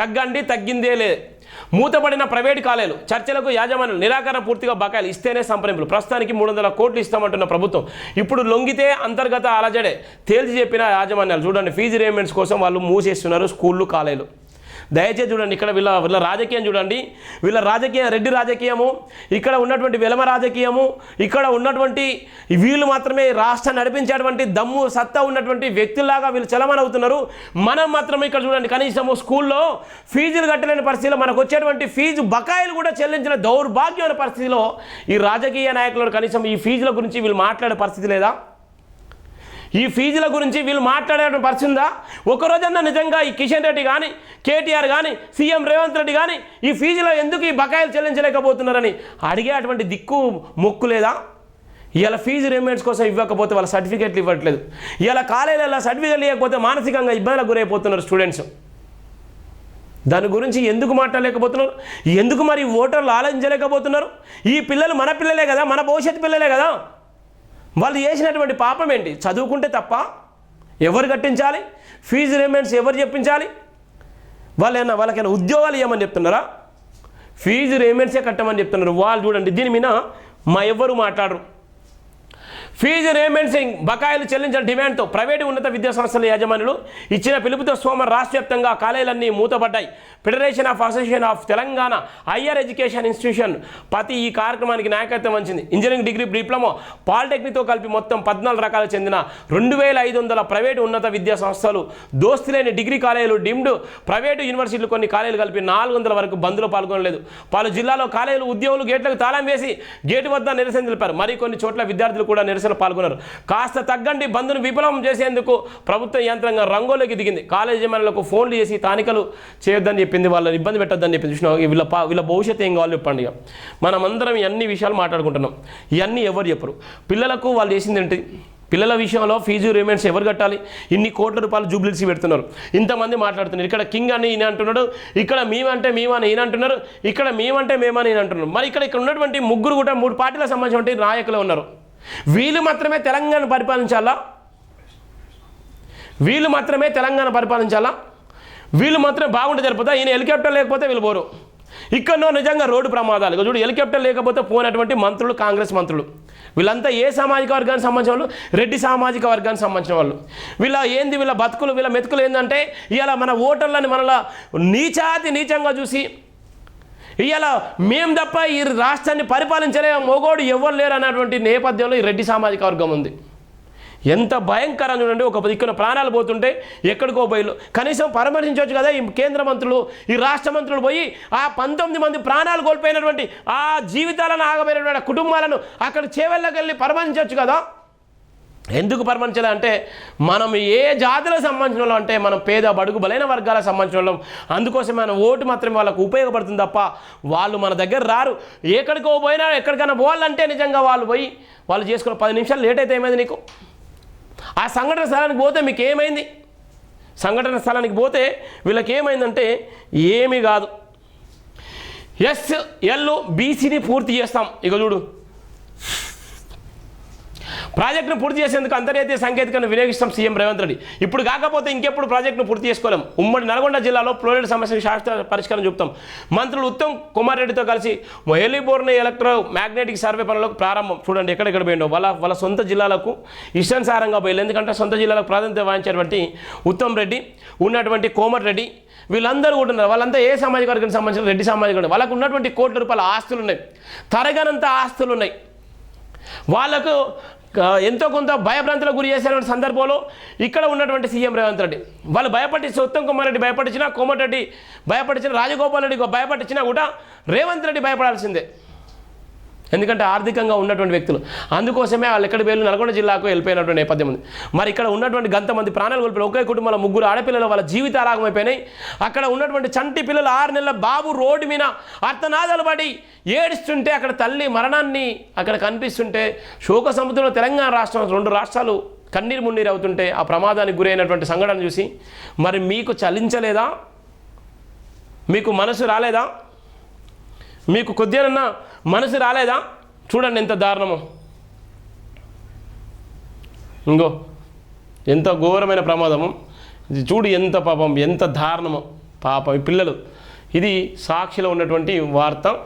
తగ్గండి తగ్గిందే లే మూతపడిన ప్రైవేట్ కాలేజీలు చర్చలకు యాజమాన్యం నిరాకరణ పూర్తిగా బకాయిలు ఇస్తేనే సంప్రదింపులు. ప్రస్తుతానికి మూడు వందల కోట్లు ఇస్తామంటున్న ప్రభుత్వం. ఇప్పుడు లొంగితే అంతర్గత అలజడే తేల్చి చెప్పిన యాజమాన్యాలు చూడండి ఫీజు రేమెంట్స్ కోసం వాళ్ళు మూసేస్తున్నారు స్కూళ్ళు కాలేజీలు. దయచేసి చూడండి ఇక్కడ వీళ్ళ వీళ్ళ రాజకీయం చూడండి. వీళ్ళ రాజకీయ రెడ్డి రాజకీయము ఇక్కడ ఉన్నటువంటి వెలమ రాజకీయము ఇక్కడ ఉన్నటువంటి వీళ్ళు మాత్రమే రాష్ట్రం నడిపించేటువంటి దమ్ము సత్తా ఉన్నటువంటి వ్యక్తుల్లాగా వీళ్ళు చలమనవుతున్నారు. మనం మాత్రమే ఇక్కడ చూడండి కనీసము స్కూల్లో ఫీజులు కట్టలేని పరిస్థితిలో మనకు వచ్చేటువంటి ఫీజు బకాయిలు కూడా చెల్లించిన దౌర్భాగ్యమైన పరిస్థితిలో ఈ రాజకీయ నాయకులు కనీసం ఈ ఫీజుల గురించి వీళ్ళు మాట్లాడే పరిస్థితి లేదా? ఈ ఫీజుల గురించి వీళ్ళు మాట్లాడే పరిచిందా ఒకరోజన్నా నిజంగా ఈ కిషన్ రెడ్డి కానీ కేటీఆర్ కానీ సీఎం రేవంత్ రెడ్డి కానీ ఈ ఫీజులో ఎందుకు ఈ బకాయిలు చెల్లించలేకపోతున్నారని అడిగేటువంటి దిక్కు మొక్కు లేదా? ఇలా ఫీజు రిమెంట్స్ కోసం ఇవ్వకపోతే వాళ్ళ సర్టిఫికేట్లు ఇవ్వట్లేదు. ఇలా కాలేజీలో సర్టిఫికేట్లు ఇవ్వకపోతే మానసికంగా ఇబ్బందులకు గురైపోతున్నారు స్టూడెంట్స్. దాని గురించి ఎందుకు మాట్లాడలేకపోతున్నారు? ఎందుకు మరి ఓటర్లు ఆలోచించలేకపోతున్నారు? ఈ పిల్లలు మన పిల్లలే కదా మన భవిష్యత్తు పిల్లలే కదా? వాళ్ళు చేసినటువంటి పాపం ఏంటి? చదువుకుంటే తప్ప ఎవరు కట్టించాలి? ఫీజు రిమెంట్స్ ఎవరు చెప్పించాలి? వాళ్ళైనా వాళ్ళకైనా ఉద్యోగాలు ఇవ్వమని చెప్తున్నారా? ఫీజు రిమెంట్సే కట్టమని చెప్తున్నారు. వాళ్ళు చూడండి దీని మీద మా ఎవ్వరు మాట్లాడరు. ఫీజు రిమెంట్సింగ్ బకాయిలు చెల్లించిన డిమాండ్తో ప్రైవేటు ఉన్నత విద్యా సంస్థల యాజమానులు ఇచ్చిన పిలుపుతో సోమవారం రాష్ట్ర వ్యాప్తంగా కాలేజీలన్నీ మూతపడ్డాయి. Federation of association of Telangana higher education institution ప్రతి ఈ కార్యక్రమానికి నాయకత్వం వచ్చింది ఇంజనీరింగ్ డిగ్రీ డిప్లొమా పాలిటెక్నిక్తో కలిపి మొత్తం పద్నాలుగు రకాలు చెందిన రెండు వేల ఐదు వందల ప్రైవేటు ఉన్నత విద్యా సంస్థలు దోస్తులేని డిగ్రీ కాలేజీలు డిమ్డ్ ప్రైవేటు యూనివర్సిటీలు కొన్ని కాలేజీలు కలిపి నాలుగు వందల వరకు బంద్లో పాల్గొనలేదు. పలు జిల్లాలో కాలేజీలు ఉద్యోగులు గేట్లకు తాళం వేసి గేటు వద్ద నిరసన తెలిపారు. మరికొన్ని చోట్ల విద్యార్థులు కూడా నిరసన పాల్గొన్నారు. కాస్త తగ్గండి బంద్ను విఫలం చేసేందుకు ప్రభుత్వ యంత్రంగా రంగోలోకి దిగింది. కాలేజీ మనలకు ఫోన్లు చేసి తానికలు చేయొద్దని చెప్పింది వాళ్ళని ఇబ్బంది పెట్టొద్దని చెప్పింది. చూసినా వీళ్ళ పా- వీళ్ళ భవిష్యత్తు ఏం కావాలి చెప్పండి మనమందరం ఇవన్నీ విషయాలు మాట్లాడుకుంటున్నాం. ఇవన్నీ ఎవరు చెప్పరు. పిల్లలకు వాళ్ళు చేసింది ఏంటి? పిల్లల విషయంలో ఫీజు రిమెంట్స్ ఎవరు కట్టాలి? ఇన్ని కోట్ల రూపాయలు జూబ్లీస్ పెడుతున్నారు. ఇంతమంది మాట్లాడుతున్నారు. ఇక్కడ కింగ్ అని ఈయన అంటున్నాడు. ఇక్కడ మేమంటే మేమని ఈయన అంటున్నారు. ఇక్కడ మేమంటే మేమని ఈయన అంటున్నారు. మరి ఇక్కడ ఇక్కడ ఉన్నటువంటి ముగ్గురు కూడా మూడు పార్టీలకు సంబంధించిన నాయకులు ఉన్నారు. వీళ్ళు మాత్రమే తెలంగాణ పరిపాలించాలా? వీళ్ళు మాత్రమే తెలంగాణ పరిపాలించాలా? వీళ్ళు మాత్రమే బాగుంటే జరిపోతా ఈయన హెలికాప్టర్ లేకపోతే వీళ్ళు పోరు. ఇక్కడనో నిజంగా రోడ్డు ప్రమాదాలు. చూడు హెలికాప్టర్ లేకపోతే పోయినటువంటి మంత్రులు కాంగ్రెస్ మంత్రులు. వీళ్ళంతా ఏ సామాజిక వర్గానికి సంబంధించిన వాళ్ళు? రెడ్డి సామాజిక వర్గానికి సంబంధించిన వాళ్ళు. వీళ్ళ ఏంది వీళ్ళ బతుకులు వీళ్ళ మెతుకులు ఏంటంటే ఇలా మన ఓటర్లని మనలా నీచాతి నీచంగా చూసి ఇవాళ మేము తప్ప ఈ రాష్ట్రాన్ని పరిపాలించలే మొగోడు ఎవరు లేరు అన్నటువంటి నేపథ్యంలో ఈ రెడ్డి సామాజిక వర్గం ఉంది. ఎంత భయంకరం చూడండి ఒక దిక్కున ప్రాణాలు పోతుంటే ఎక్కడికో బయలు కనీసం పరామర్శించవచ్చు కదా ఈ కేంద్ర మంత్రులు ఈ రాష్ట్ర మంత్రులు పోయి ఆ పంతొమ్మిది మంది ప్రాణాలు కోల్పోయినటువంటి ఆ జీవితాలను ఆగమైనటువంటి కుటుంబాలను అక్కడ చేవెళ్ళకెళ్ళి పరామర్శించవచ్చు కదా? ఎందుకు పరమర్చలే అంటే మనం ఏ జాతులకు సంబంధించిన వాళ్ళం అంటే మనం పేద బడుగు బలైన వర్గాలకు సంబంధించిన వాళ్ళం. అందుకోసం మన ఓటు మాత్రమే వాళ్ళకు ఉపయోగపడుతుంది తప్ప వాళ్ళు మన దగ్గర రారు. ఎక్కడికో పోయినా ఎక్కడికైనా పోవాలంటే నిజంగా వాళ్ళు పోయి వాళ్ళు చేసుకున్న పది నిమిషాలు లేట్ అయితే ఏమైంది నీకు? ఆ సంఘటన స్థలానికి పోతే మీకు ఏమైంది సంఘటన స్థలానికి పోతే వీళ్ళకి ఏమైందంటే ఏమీ కాదు. ఎస్ ఎల్ బీసీని పూర్తి చేస్తాం. ఇక చూడు. ప్రాజెక్టును పూర్తి చేసేందుకు అంతర్జాతీయ సాంకేతికను వినియోగిస్తాం సీఎం రేవంత్ రెడ్డి. ఇప్పుడు కాకపోతే ఇంకెప్పుడు ప్రాజెక్టును పూర్తి చేసుకోలేం. ఉమ్మడి నల్గొండ జిల్లాలో ఫ్లోరైడ్ సమస్యకు శాస్త్ర పరిష్కారం చూపుతాం. మంత్రులు ఉత్తమ్ కుమార్ రెడ్డితో కలిసి మొహలీబోర్ని ఎలక్ట్రో మ్యాగ్నెటిక్ సర్వే పనులకు ప్రారంభం. చూడండి ఎక్కడెక్కడ పోయిండో. వాళ్ళ వాళ్ళ సొంత జిల్లాలకు ఇష్టానుసారంగా పోయి ఎందుకంటే సొంత జిల్లాలకు ప్రాధాన్యత వహించేటువంటి ఉత్తమ్ రెడ్డి ఉన్నటువంటి కోమర్ రెడ్డి వీళ్ళందరూ కూడా ఉన్నారు. వాళ్ళంతా ఏ సామాజిక వర్గానికి సంబంధించిన రెడ్డి సామాజిక వర్గం వాళ్ళకు ఉన్నటువంటి కోట్ల రూపాయల ఆస్తులు ఉన్నాయి. తరగనంత ఆస్తులు ఉన్నాయి. వాళ్ళకు ఎంతో కొంత భయభ్రాంతులకు గురి చేసినటువంటి సందర్భంలో ఇక్కడ ఉన్నటువంటి సీఎం రేవంత్ రెడ్డి. వాళ్ళు భయపట్టించి ఉత్తమ్ కుమార్ రెడ్డి భయపడించినా కోమటిరెడ్డి భయపడించిన రాజగోపాల్ రెడ్డి భయపడించినా కూడా రేవంత్ రెడ్డి భయపడాల్సిందే. ఎందుకంటే ఆర్థికంగా ఉన్నటువంటి వ్యక్తులు. అందుకోసమే వాళ్ళు ఎక్కడ పేర్లు నల్గొండ జిల్లాకు వెళ్ళిపోయినటువంటి నేపథ్యం ఉంది. మరి ఇక్కడ ఉన్నటువంటి గంతమంది ప్రాణాలు కోల్పోయి ఒకే కుటుంబంలో ముగ్గురు ఆడపిల్లలు వాళ్ళ జీవితాలు అయిపోయినాయి. అక్కడ ఉన్నటువంటి చంటి పిల్లలు ఆరు నెలల బాబు రోడ్డు మీద అర్థనాదాలు పడి ఏడుస్తుంటే అక్కడ తల్లి మరణాన్ని అక్కడ కనిపిస్తుంటే శోక సముద్రంలో తెలంగాణ రాష్ట్రం రెండు రాష్ట్రాలు కన్నీరు మున్నీరు అవుతుంటే ఆ ప్రమాదానికి గురైనటువంటి సంఘటన చూసి మరి మీకు చలించలేదా? మీకు మనసు రాలేదా? మీకు కొద్దిగానన్నా మనసు రాలేదా? చూడండి ఎంత దారుణమో. ఇంకో ఎంత ఘోరమైన ప్రమాదము. ఇది చూడు ఎంత పాపం ఎంత దారుణమో. పాపం ఈ పిల్లలు. ఇది సాక్షిలో ఉన్నటువంటి వార్త.